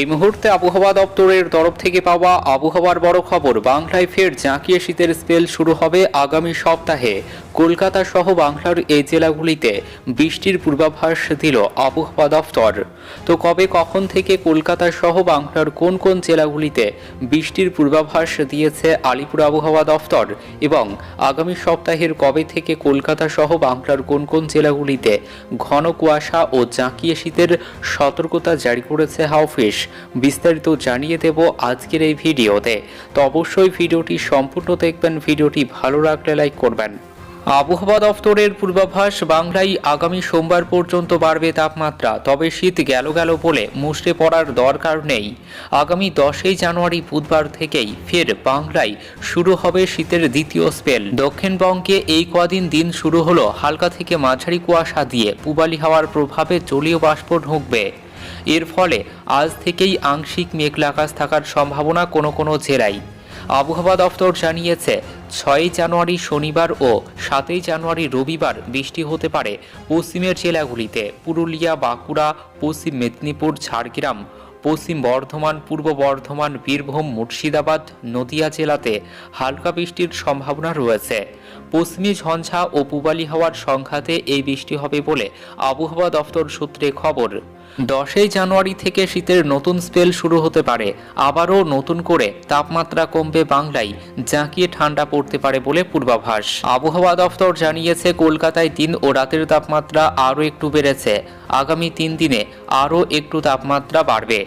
এই মুহূর্তে আবহাওয়া দপ্তরের তরফ থেকে পাওয়া আবহাওয়ার বড় খবর, বাংলায় ফের জাঁকিয়ে শীতের স্পেল শুরু হবে আগামী সপ্তাহে। কলকাতা সহ বাংলার এই জেলাগুলিতে বৃষ্টির পূর্বাভাস দিল আবহাওয়া দপ্তর। তো কবে, কখন থেকে কলকাতা সহ বাংলার কোন কোন জেলাগুলিতে বৃষ্টির পূর্বাভাস দিয়েছে আলিপুর আবহাওয়া দপ্তর এবং আগামী সপ্তাহের কবে থেকে কলকাতা সহ বাংলার কোন কোন জেলাগুলিতে ঘন কুয়াশা ও জাঁকিয়ে শীতের সতর্কতা জারি করেছে হাউফিস বিস্তারিত জানিয়ে দেব আজকের এই ভিডিওতে। তো অবশ্যই ভিডিওটি সম্পূর্ণ দেখবেন, ভিডিওটি ভালো লাগলে লাইক করবেন। আবহাওয়া দফতরের পূর্বাভাস, বাংলায় আগামী সোমবার পর্যন্ত বাড়বে তাপমাত্রা, তবে শীত গেল গেল বলে মুষড়ে পড়ার দরকার নেই। আগামী দশই জানুয়ারি বুধবার থেকেই ফের বাংলায় শুরু হবে শীতের দ্বিতীয় স্পেল। দক্ষিণবঙ্গে এই কদিন দিন শুরু হলো হালকা থেকে মাঝারি কুয়াশা দিয়ে পূবালি হাওয়ার প্রভাবে জলীয় বাষ্প ঢুকবে। এর ফলে আজ থেকেই আংশিক মেঘলা আকাশ থাকার সম্ভাবনা কোনো কোনো জেলায়। আবহাওয়া দফতর জানিয়েছে, ছয়ই জানুয়ারি শনিবার ও সাতই জানুয়ারি রবিবার বৃষ্টি হতে পারে পশ্চিমের জেলাগুলিতে। পুরুলিয়া, বাঁকুড়া, পশ্চিম মেদিনীপুর, ঝাড়গ্রাম, পশ্চিম বর্ধমান, পূর্ব বর্ধমান, বীরভূম, মুর্শিদাবাদ, নদিয়া জেলাতে হালকা বৃষ্টির সম্ভাবনা রয়েছে। পশ্চিমী ঝঞ্ঝা ও পূবালি হাওয়ার সংঘাতে এই বৃষ্টি হবে বলে আবহাওয়া দফতর সূত্রে খবর। দশই জানুয়ারি থেকে শীতের নতুন স্পেল শুরু হতে পারে। আবারও নতুন করে তাপমাত্রা কমবে বাংলায়, জাঁকিয়ে ঠান্ডা পড়তে পারে বলে পূর্বাভাস। আবহাওয়া দফতর জানিয়েছে, কলকাতায় দিন ও রাতের তাপমাত্রা আরও একটু বেড়েছে। আগামী তিন দিনে আরও একটু তাপমাত্রা বাড়বে।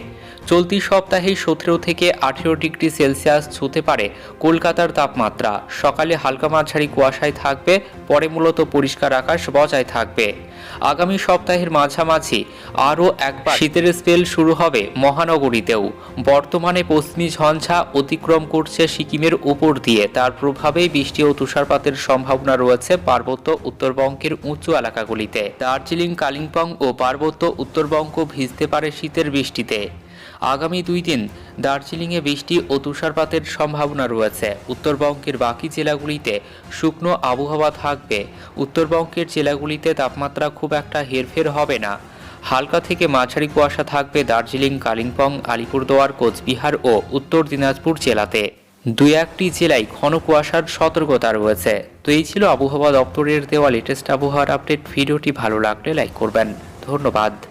চলতি সপ্তাহে সতেরো থেকে আঠেরো ডিগ্রি সেলসিয়াস ছুঁতে পারে কলকাতার তাপমাত্রা। সকালে হালকা মাঝারি কুয়াশায় থাকবে, পরে মূলত পরিষ্কার আকাশ বজায় থাকবে। আগামী সপ্তাহের মাঝামাঝি আরও একবার শীতের স্পেল শুরু হবে মহানগরীতেও। বর্তমানে পশ্চিমী ঝঞ্ঝা অতিক্রম করছে সিকিমের উপর দিয়ে। তার প্রভাবেই বৃষ্টি ও তুষারপাতের সম্ভাবনা রয়েছে পার্বত্য উত্তরবঙ্গের উঁচু এলাকাগুলিতে। দার্জিলিং, কালিম্পং ও পার্বত্য উত্তরবঙ্গ ভিজতে পারে শীতের বৃষ্টিতে। আগামী দুই দিন দার্জিলিংয়ে বৃষ্টি ও তুষারপাতের সম্ভাবনা রয়েছে। উত্তরবঙ্গের বাকি জেলাগুলিতে শুকনো আবহাওয়া থাকবে। উত্তরবঙ্গের জেলাগুলিতে তাপমাত্রা খুব একটা হেরফের হবে না। হালকা থেকে মাঝারি কুয়াশা থাকবে দার্জিলিং, কালিম্পং, আলিপুরদুয়ার, কোচবিহার ও উত্তর দিনাজপুর জেলাতে। দুই একটি জেলায় ঘন কুয়াশার সতর্কতা রয়েছে। তো এই ছিল আবহাওয়া দপ্তরের দেওয়া লেটেস্ট আবহাওয়ার আপডেট ভিডিওটি ভালো লাগলে লাইক করবেন। ধন্যবাদ।